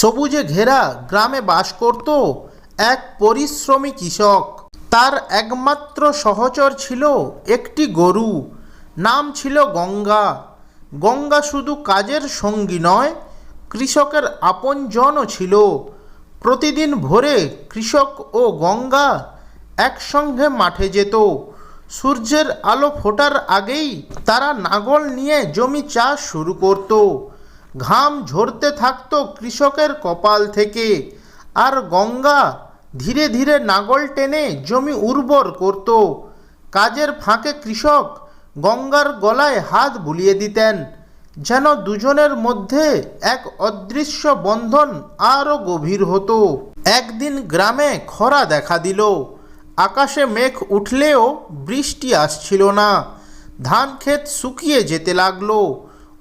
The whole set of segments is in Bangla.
সবুজে ঘেরা গ্রামে বাস করত এক পরিশ্রমী কৃষক। তার একমাত্র সহচর ছিল একটি গরু, নাম ছিল গঙ্গা। গঙ্গা শুধু কাজের সঙ্গী নয়, কৃষকের আপনজনও ছিল। প্রতিদিন ভোরে কৃষক ও গঙ্গা একসঙ্গে মাঠে যেত। সূর্যের আলো ফোটার আগেই তারা নাগল নিয়ে জমি চাষ শুরু করত। ঘাম ঝরতে থাকত কৃষকের কপাল থেকে। আর গঙ্গা ধীরে ধীরে নাগল টেনে জমি উর্বর করত। কাজের ফাঁকে কৃষক গঙ্গার গলায় হাত বুলিয়ে দিতেন, যেন দুজনের মধ্যে এক অদৃশ্য বন্ধন আরও গভীর হতো। একদিন গ্রামে খরা দেখা দিল। আকাশে মেঘ উঠলেও বৃষ্টি আসছিল না। ধান ক্ষেত শুকিয়ে যেতে লাগল।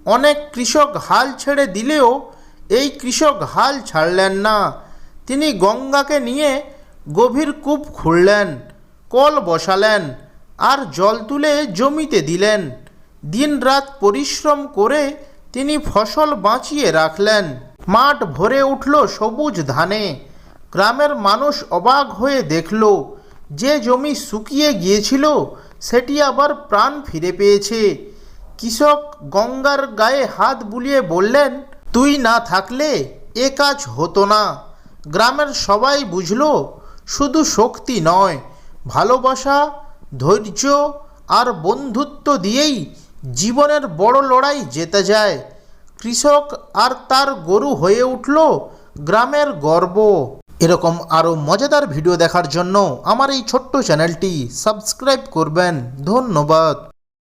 অনেক কৃষক হাল ছেড়ে দিলেও এই কৃষক হাল ছাড়লেন না। তিনি গঙ্গাকে নিয়ে গভীর কূপ খুঁড়লেন, কল বসালেন আর জল তুলে জমিতে দিলেন। দিনরাত পরিশ্রম করে তিনি ফসল বাঁচিয়ে রাখলেন। মাঠ ভরে উঠল সবুজ ধানে। গ্রামের মানুষ অবাক হয়ে দেখল, যে জমি শুকিয়ে গিয়েছিল, সেটি আবার প্রাণ ফিরে পেয়েছে। কৃষক গঙ্গার গায়ে হাত বুলিয়ে বললেন, তুই না থাকলে এ কাজ হতো না। গ্রামের সবাই বুঝল, শুধু শক্তি নয়, ভালোবাসা, ধৈর্য আর বন্ধুত্ব দিয়েই জীবনের বড় লড়াই জেতে যায়। কৃষক আর তার গরু হয়ে উঠল গ্রামের গর্ব। এরকম আরও মজাদার ভিডিও দেখার জন্য আমার এই ছোট্ট চ্যানেলটি সাবস্ক্রাইব করবেন। ধন্যবাদ।